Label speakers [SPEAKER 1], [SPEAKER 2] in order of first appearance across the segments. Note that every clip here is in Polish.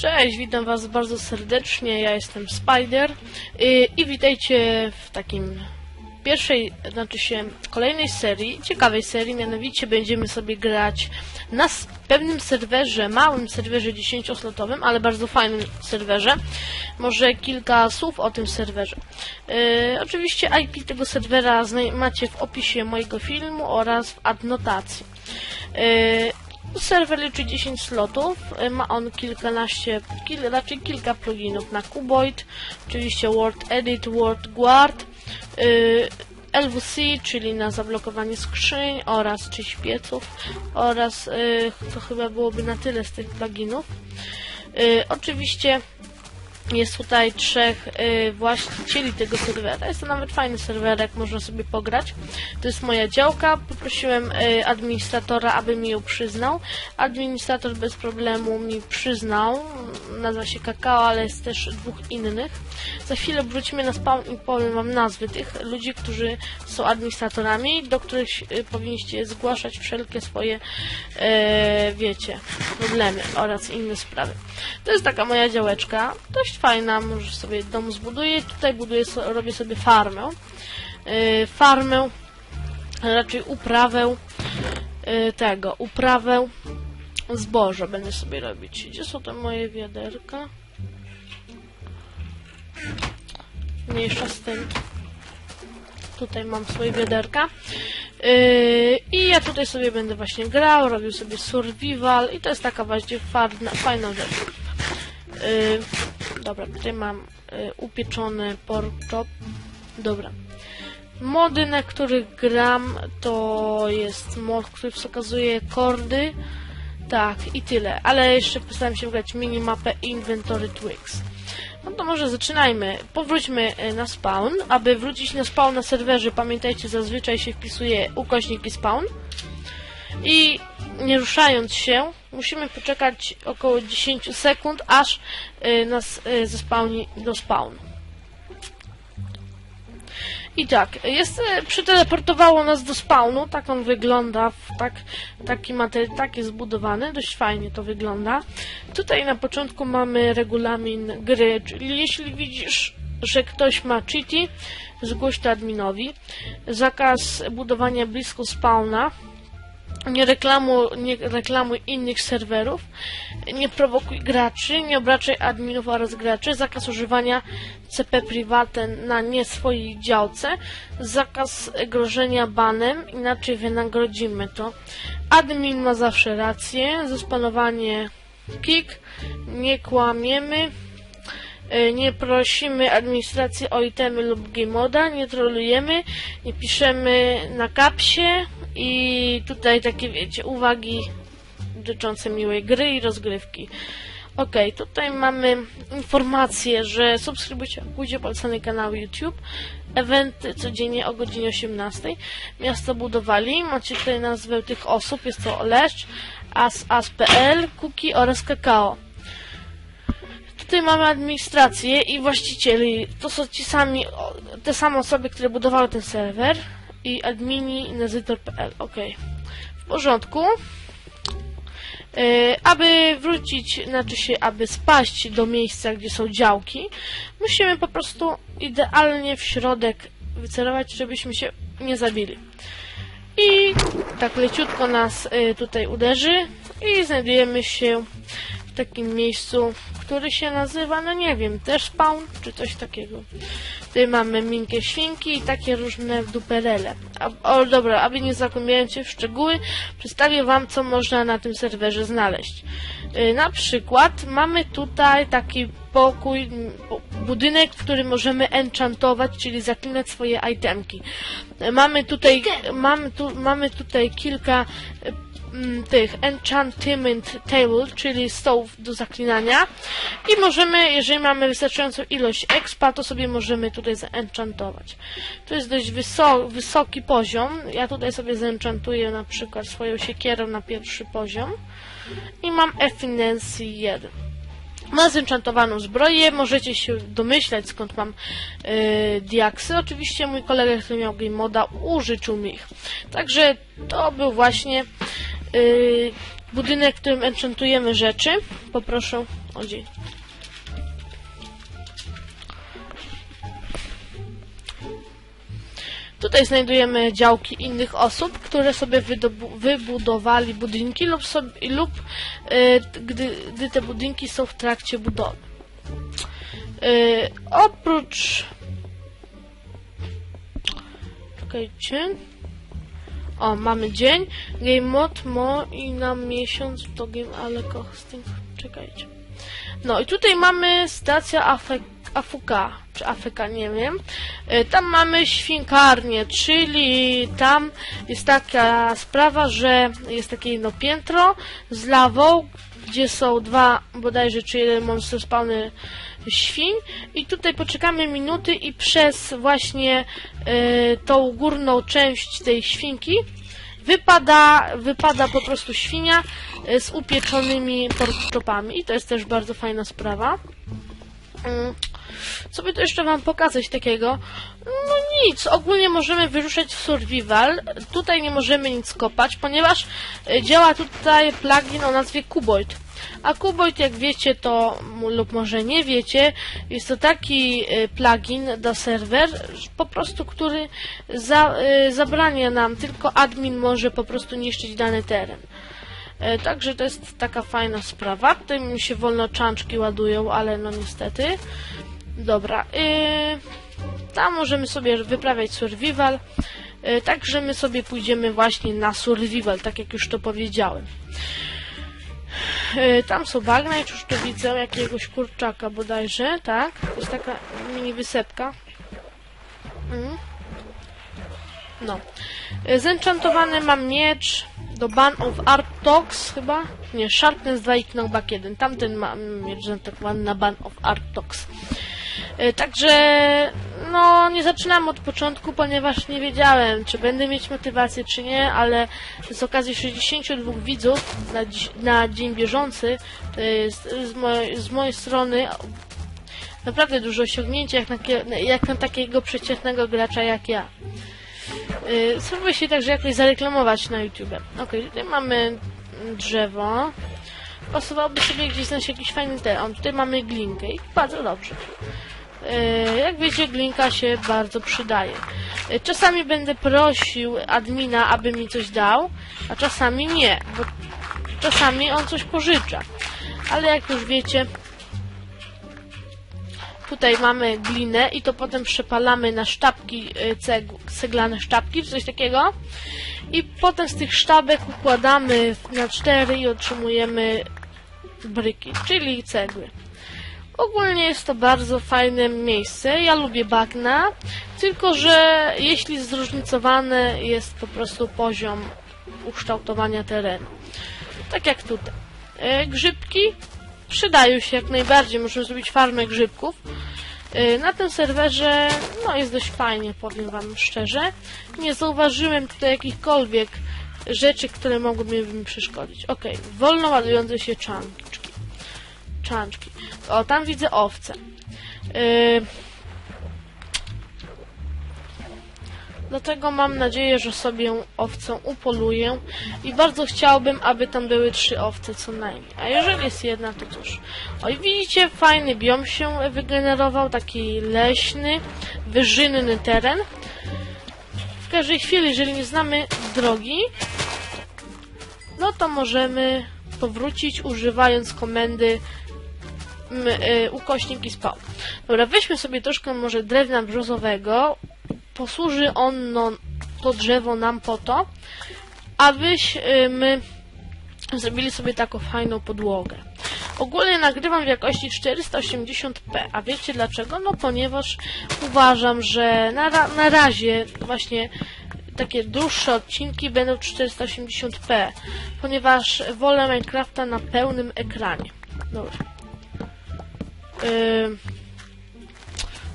[SPEAKER 1] Cześć, witam was bardzo serdecznie, ja jestem Spider i witajcie w takim pierwszej, znaczy się kolejnej serii, ciekawej serii, mianowicie będziemy sobie grać na pewnym serwerze, małym serwerze 10-slotowym, ale bardzo fajnym serwerze. Może kilka słów o tym serwerze. Y, oczywiście IP tego serwera macie w opisie mojego filmu oraz w adnotacji. Y, Serwer liczy 10 slotów, y, ma on kilkanaście, kil, raczej kilka pluginów na Cuboid, oczywiście Word Edit, Word Guard, y, LWC, czyli na zablokowanie skrzyń oraz czy pieców oraz y, to chyba byłoby na tyle z tych pluginów. Y, oczywiście jest tutaj trzech y, właścicieli tego serwera. Jest to nawet fajny serwerek, można sobie pograć. To jest moja działka. Poprosiłem y, administratora, aby mi ją przyznał. Administrator bez problemu mi przyznał. Nazywa się Kakao, ale jest też dwóch innych. Za chwilę wrócimy na spawn i powiem wam nazwy tych ludzi, którzy są administratorami, do których y, powinniście zgłaszać wszelkie swoje, e, wiecie, problemy oraz inne sprawy. To jest taka moja działeczka, fajna, może sobie dom zbuduję. Tutaj buduję, robię sobie farmę. E, farmę, raczej uprawę e, tego, uprawę zboża będę sobie robić. Gdzie są te moje wiaderka? Mniejsza z tym. Tutaj mam swoje wiaderka. Yy, I ja tutaj sobie będę właśnie grał, robił sobie survival i to jest taka właśnie fajna, fajna rzecz. Yy, dobra, tutaj mam yy, upieczony pork chop. Dobra. Mody, na których gram, to jest mod, który pokazuje kordy. Tak, i tyle. Ale jeszcze postaram się grać minimapę Inventory Twigs. No to może zaczynajmy. Powróćmy e, na spawn. Aby wrócić na spawn na serwerze, pamiętajcie, zazwyczaj się wpisuje ukośnik i spawn. I nie ruszając się, musimy poczekać około 10 sekund, aż e, nas e, zespawni do spawn. I tak, jest, e, przeteleportowało nas do spawnu, tak on wygląda, tak, taki materiał, tak jest zbudowany, dość fajnie to wygląda. Tutaj na początku mamy regulamin gry, czyli jeśli widzisz, że ktoś ma cheaty, zgłoś to adminowi. Zakaz budowania blisko spawna, nie, reklamu, nie reklamuj innych serwerów, nie prowokuj graczy, nie obraczaj adminów oraz graczy, zakaz używania CP private na nie swojej działce, zakaz grożenia banem, inaczej wynagrodzimy to. Admin ma zawsze rację, zespanowanie kick, nie kłamiemy, y, nie prosimy administracji o itemy lub game moda, nie trolujemy, nie piszemy na kapsie i tutaj takie wiecie, uwagi dotyczące miłej gry i rozgrywki. Ok, tutaj mamy informację, że subskrybujcie, pójdzie polecany kanał YouTube. Eventy codziennie o godzinie 18. Miasto budowali. Macie tutaj nazwę tych osób. Jest to Leszcz, As, As.pl, Kuki oraz Kakao. Tutaj mamy administrację i właścicieli. To są ci sami, te same osoby, które budowały ten serwer. I admini nezytor.pl. Ok. W porządku. E, aby wrócić, znaczy się, aby spaść do miejsca, gdzie są działki, musimy po prostu idealnie w środek wycelować, żebyśmy się nie zabili. I tak leciutko nas e, tutaj uderzy i znajdujemy się w takim miejscu, który się nazywa, no nie wiem, też spawn, czy coś takiego. Tutaj mamy minkie świnki i takie różne duperele. A, o, dobra, aby nie zagłębiając się w szczegóły, przedstawię Wam, co można na tym serwerze znaleźć. Yy, na przykład mamy tutaj taki pokój, budynek, w którym możemy enchantować, czyli zaklinać swoje itemki. Yy, Mamy tutaj, mamy tu, mamy tutaj kilka mm, tych enchantment table, czyli stołów do zaklinania i możemy, jeżeli mamy wystarczającą ilość expa, to sobie możemy tutaj zaenchantować. To jest dość wyso wysoki poziom. Ja tutaj sobie zaenchantuję na przykład swoją siekierą na pierwszy poziom i mam efficiency 1. Mam zenchantowaną zbroję, możecie się domyślać skąd mam yy, diaksy. Oczywiście mój kolega, który miał game moda, użyczył mi ich. Także to był właśnie yy, budynek, w którym enchantujemy rzeczy. Poproszę O dzień. Tutaj znajdujemy działki innych osób, które sobie wybudowali budynki lub, sobie, lub e, gdy, gdy te budynki są w trakcie budowy. E, oprócz... Czekajcie. O, mamy dzień. Game mode, mo i na miesiąc to game, ale hosting. Czekajcie. No i tutaj mamy stacja AFK, AFK czy AFK, nie wiem. E, Tam mamy świnkarnię, czyli tam jest taka sprawa, że jest takie jedno piętro z lawą, gdzie są dwa, bodajże, czy jeden monster spawny świń i tutaj poczekamy minuty i przez właśnie e, tą górną część tej świnki wypada, wypada po prostu świnia e, z upieczonymi porkchopami i to jest też bardzo fajna sprawa. Mm, Co by tu jeszcze wam pokazać takiego? No nic, ogólnie możemy wyruszać w survival. Tutaj nie możemy nic kopać, ponieważ e, działa tutaj plugin o nazwie Cuboid. A Cuboid, jak wiecie, to lub może nie wiecie, jest to taki e, plugin do serwer, po prostu, który za, e, zabrania nam, tylko admin może po prostu niszczyć dany teren. E, Także to jest taka fajna sprawa. Tutaj mi się wolno czanczki ładują, ale no niestety. Dobra. Tam możemy sobie wyprawiać survival. Także my sobie pójdziemy właśnie na survival, tak jak już to powiedziałem. Y, Tam są bagna, jak już tu widzę jakiegoś kurczaka bodajże, tak? To jest taka mini wysepka. Mm. No. Y, Zenchantowany mam miecz do Ban of Artox chyba? Nie, Sharpness 2 i Knockback 1. Tamten mam miecz zenchantowany na Ban of Artox. Y, Także, no, nie zaczynam od początku, ponieważ nie wiedziałem, czy będę mieć motywację, czy nie, ale z okazji 62 widzów na, dziś, na dzień bieżący, to jest z, mojej, z mojej strony naprawdę duże osiągnięcie, jak na, jak na takiego przeciętnego gracza jak ja. Yy, Spróbuję się także jakoś zareklamować na YouTube. Ok, tutaj mamy drzewo. Pasowałoby sobie gdzieś znaleźć jakiś fajny teren. Tutaj mamy glinkę i bardzo dobrze. Yy, Jak wiecie, glinka się bardzo przydaje. Yy, Czasami będę prosił admina, aby mi coś dał, a czasami nie, bo czasami on coś pożycza. Ale jak już wiecie, Tutaj mamy glinę i to potem przepalamy na sztabki cegł, ceglane sztabki, coś takiego. I potem z tych sztabek układamy na cztery i otrzymujemy bryki, czyli cegły. Ogólnie jest to bardzo fajne miejsce. Ja lubię bagna, tylko że jeśli zróżnicowany jest po prostu poziom ukształtowania terenu. Tak jak tutaj. E, Grzybki przydają się jak najbardziej. Możemy zrobić farmę grzybków. E, Na tym serwerze no jest dość fajnie, powiem wam szczerze. Nie zauważyłem tutaj jakichkolwiek rzeczy, które mogłyby mi przeszkodzić. Ok, wolno ładujące się czanczki. O, tam widzę owce. Yy... Dlatego mam nadzieję, że sobie owcę upoluję i bardzo chciałbym, aby tam były trzy owce co najmniej. A jeżeli jest jedna, to cóż. Oj, widzicie, fajny biom się wygenerował, taki leśny, wyżynny teren. W każdej chwili, jeżeli nie znamy drogi, no to możemy powrócić używając komendy y, ukośnik i spawn. Dobra, weźmy sobie troszkę może drewna brzozowego. Posłuży ono, to drzewo nam po to, abyśmy zrobili sobie taką fajną podłogę. Ogólnie nagrywam w jakości 480p, a wiecie dlaczego? No ponieważ uważam, że na, ra- na razie właśnie takie dłuższe odcinki będą 480p, ponieważ wolę Minecrafta na pełnym ekranie. Dobra. Ym,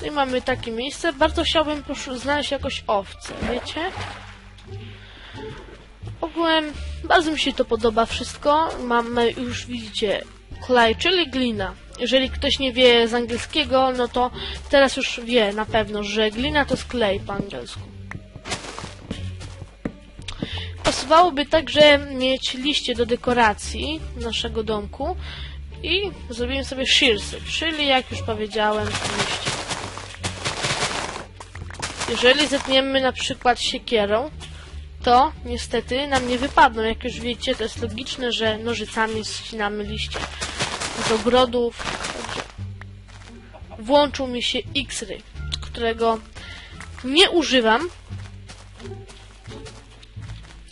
[SPEAKER 1] Tutaj mamy takie miejsce. Bardzo chciałbym znaleźć jakoś owce, wiecie? Ogółem bardzo mi się to podoba wszystko. Mamy już widzicie clay, czyli glina. Jeżeli ktoś nie wie z angielskiego, no to teraz już wie na pewno, że glina to jest clay po angielsku. Pasowałoby także mieć liście do dekoracji naszego domku. I zrobimy sobie shearsy, czyli jak już powiedziałem, liście. Jeżeli zetniemy na przykład siekierą, to niestety nam nie wypadną. Jak już wiecie, to jest logiczne, że nożycami ścinamy liście z ogrodów. Włączył mi się X-Ray, którego nie używam,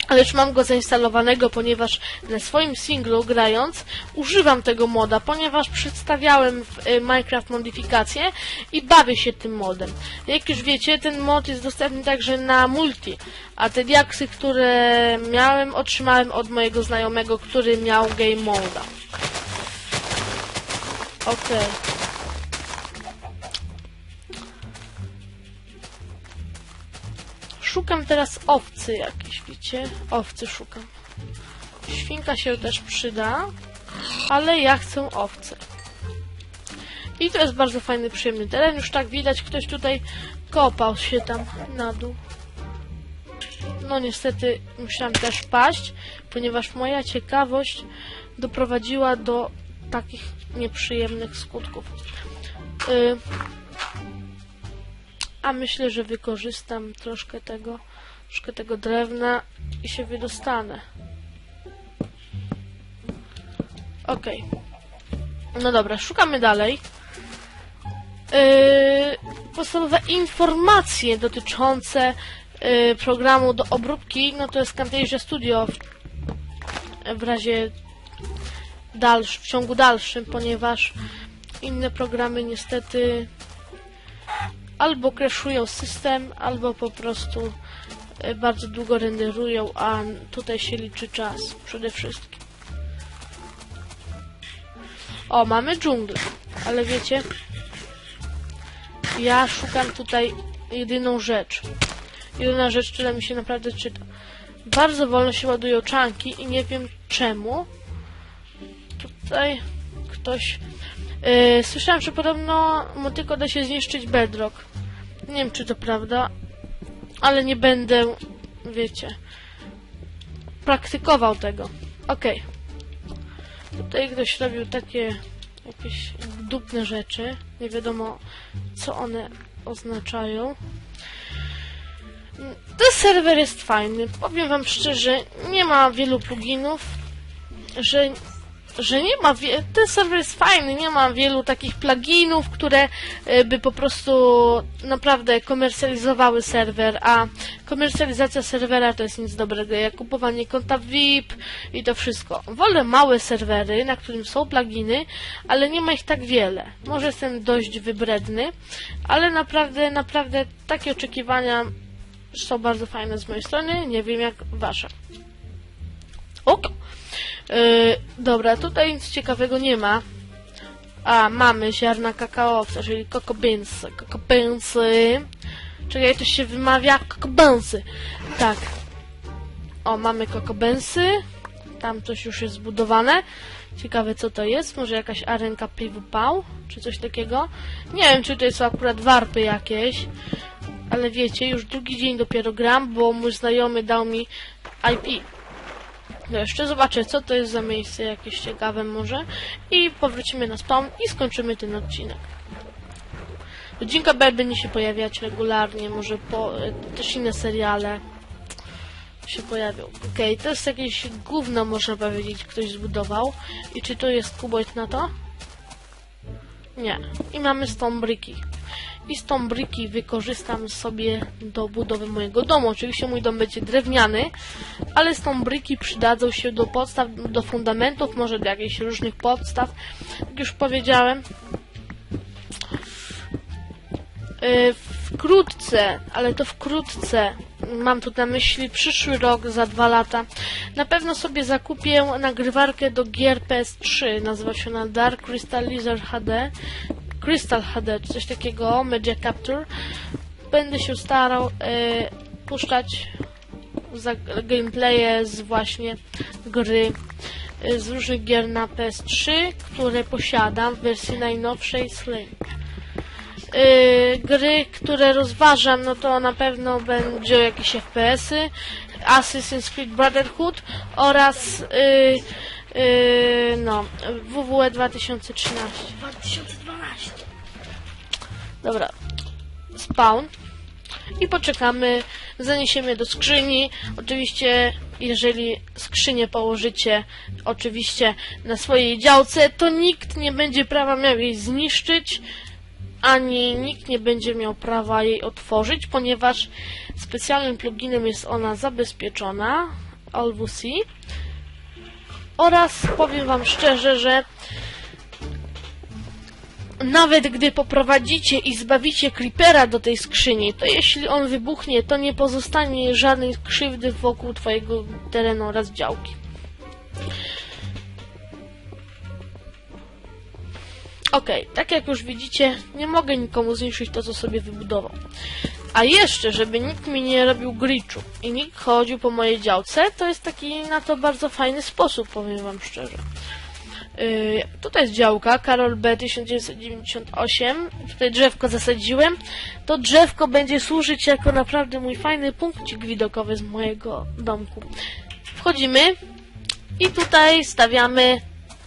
[SPEAKER 1] ale już mam go zainstalowanego, ponieważ na swoim singlu grając używam tego moda, ponieważ przedstawiałem w y, Minecraft modyfikację i bawię się tym modem. Jak już wiecie, ten mod jest dostępny także na multi, a te diaksy, które miałem, otrzymałem od mojego znajomego, który miał game moda. Okej. Szukam teraz owcy jakiejś, wiecie? Owcy szukam. Świnka się też przyda, ale ja chcę owce. I to jest bardzo fajny, przyjemny teren. Już tak widać, ktoś tutaj kopał się tam na dół. No niestety musiałam też paść, ponieważ moja ciekawość doprowadziła do takich nieprzyjemnych skutków. Y a myślę, że wykorzystam troszkę tego, troszkę tego drewna i się wydostanę. Okej. No dobra, szukamy dalej. Yy, podstawowe informacje dotyczące yy, programu do obróbki, no to jest Camtasia Studio w, w razie dalsz, w ciągu dalszym, ponieważ inne programy niestety albo crashują system, albo po prostu e, bardzo długo renderują, a tutaj się liczy czas przede wszystkim. O, mamy dżunglę, ale wiecie, ja szukam tutaj jedyną rzecz. Jedyna rzecz, która mi się naprawdę czyta. Bardzo wolno się ładują czanki i nie wiem czemu. Tutaj ktoś... Yy, słyszałem, że podobno motyko da się zniszczyć bedrock. Nie wiem, czy to prawda, ale nie będę, wiecie, praktykował tego. Okej. Okay. Tutaj ktoś robił takie jakieś dupne rzeczy. Nie wiadomo, co one oznaczają. Ten serwer jest fajny. Powiem wam szczerze, nie ma wielu pluginów, że że nie ma, ten serwer jest fajny, nie ma wielu takich pluginów, które e, by po prostu naprawdę komercjalizowały serwer, a komercjalizacja serwera to jest nic dobrego, jak kupowanie konta VIP i to wszystko. Wolę małe serwery, na którym są pluginy, ale nie ma ich tak wiele. Może jestem dość wybredny, ale naprawdę, naprawdę takie oczekiwania są bardzo fajne z mojej strony, nie wiem jak wasze. Ok. Yy, dobra, tutaj nic ciekawego nie ma. A, mamy ziarna kakaowca, czyli kokobensy. Kokobensy. Czekaj, to się wymawia kokobensy. Tak. O, mamy kokobensy. Tam coś już jest zbudowane. Ciekawe co to jest. Może jakaś arenka PvP, czy coś takiego. Nie wiem, czy to są akurat warpy jakieś. Ale wiecie, już drugi dzień dopiero gram, bo mój znajomy dał mi IP. No jeszcze zobaczę, co to jest za miejsce jakieś ciekawe może. I powrócimy na spawn i skończymy ten odcinek. Godzinka B będzie się pojawiać regularnie, może po, e, też inne seriale się pojawią. Okej, okay, to jest jakieś gówno, można powiedzieć, ktoś zbudował. I czy to jest kuboid na to? Nie. I mamy stone bricki i stone bricki wykorzystam sobie do budowy mojego domu. Oczywiście mój dom będzie drewniany, ale stone bricki przydadzą się do podstaw, do fundamentów, może do jakichś różnych podstaw. Jak już powiedziałem, yy, wkrótce, ale to wkrótce, mam tu na myśli przyszły rok, za dwa lata, na pewno sobie zakupię nagrywarkę do gier PS3, nazywa się ona Dark Crystallizer HD Crystal HD, czy coś takiego, Media Capture. Będę się starał e, puszczać za gameplaye z właśnie gry e, z różnych gier na PS3, które posiadam w wersji najnowszej Slim. E, gry, które rozważam, no to na pewno będzie jakieś FPS-y, Assassin's Creed Brotherhood oraz Yy, no, WWE 2013.
[SPEAKER 2] 2012.
[SPEAKER 1] Dobra. Spawn. I poczekamy, zaniesiemy do skrzyni. Oczywiście, jeżeli skrzynię położycie oczywiście na swojej działce, to nikt nie będzie prawa miał jej zniszczyć, ani nikt nie będzie miał prawa jej otworzyć, ponieważ specjalnym pluginem jest ona zabezpieczona, AllVC. Oraz powiem Wam szczerze, że nawet gdy poprowadzicie i zbawicie Creepera do tej skrzyni, to jeśli on wybuchnie, to nie pozostanie żadnej krzywdy wokół Twojego terenu oraz działki. Okej, tak jak już widzicie, nie mogę nikomu zniszczyć to, co sobie wybudował. A jeszcze, żeby nikt mi nie robił glitchu i nikt chodził po mojej działce, to jest taki na to bardzo fajny sposób, powiem wam szczerze. Yy, tutaj jest działka, Karol B 1998. Tutaj drzewko zasadziłem. To drzewko będzie służyć jako naprawdę mój fajny punkcik widokowy z mojego domku. Wchodzimy i tutaj stawiamy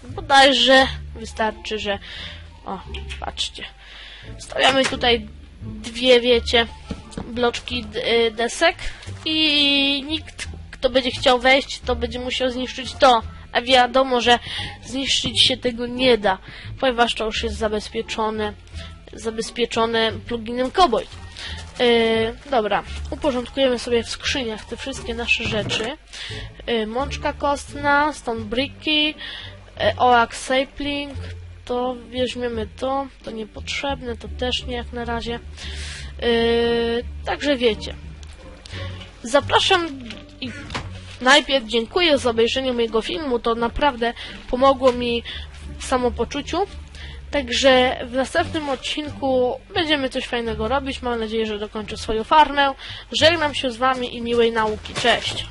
[SPEAKER 1] bodajże wystarczy, że o, patrzcie. Stawiamy tutaj dwie, wiecie, bloczki y, desek i nikt, kto będzie chciał wejść, to będzie musiał zniszczyć to. A wiadomo, że zniszczyć się tego nie da, ponieważ to już jest zabezpieczone, zabezpieczone pluginem Cobalt. Yy, dobra, uporządkujemy sobie w skrzyniach te wszystkie nasze rzeczy. Yy, mączka kostna, stone bricky, yy, oak sapling, to weźmiemy to, to niepotrzebne, to też nie jak na razie. Yy, także wiecie. Zapraszam najpierw dziękuję za obejrzenie mojego filmu, to naprawdę pomogło mi w samopoczuciu. Także w następnym odcinku będziemy coś fajnego robić. Mam nadzieję, że dokończę swoją farmę. Żegnam się z Wami i miłej nauki. Cześć!